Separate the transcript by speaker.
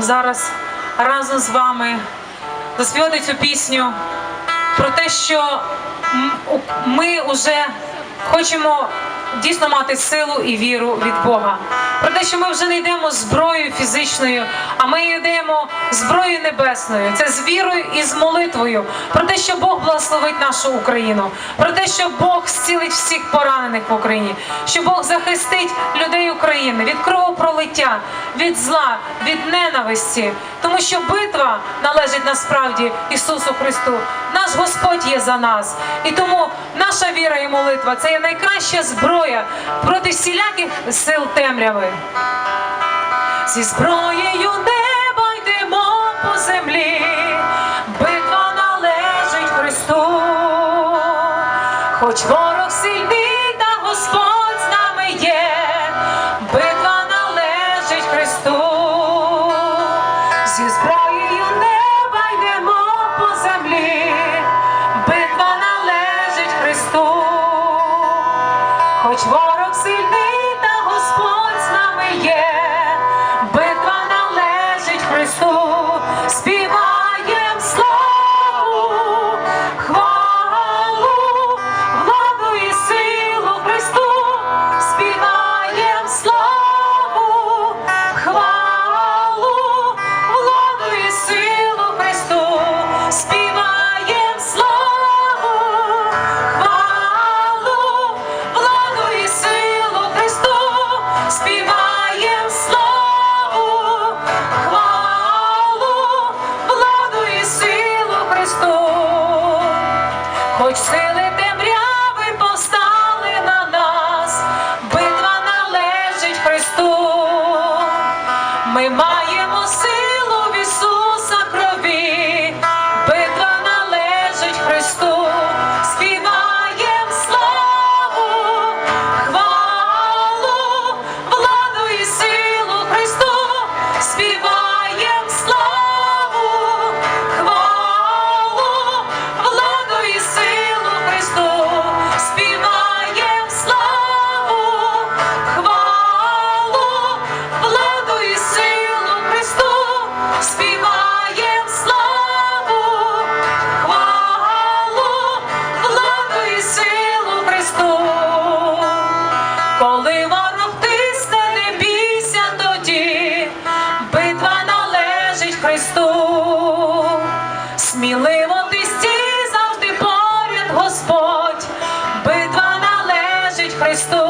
Speaker 1: зараз разом з вами заспівати цю пісню про те, що ми вже хочемо дійсно мати силу і віру від Бога. Про те, що ми вже не йдемо зброєю фізичною, а ми йдемо зброєю небесною. Це з вірою і з молитвою. Про те, що Бог благословить нашу Україну, про те, що Бог зцілить всіх поранених в Україні, що Бог захистить людей України від кровопролиття, від зла, від ненависті. Тому що битва належить насправді Ісусу Христу. Наш Господь є за нас. І тому наша віра і молитва це є найкраща зброя проти всіляких сил темряви. Зі зброєю неба йдемо по землі, битва належить Христу, хоч ворог сильний, хоч ворог сильний, та Господь з нами є, хоч сили темряви повстали на нас, битва належить Христу. Ми маємо силу сміливо ти стій завжди поряд Господь, битва належить Христу.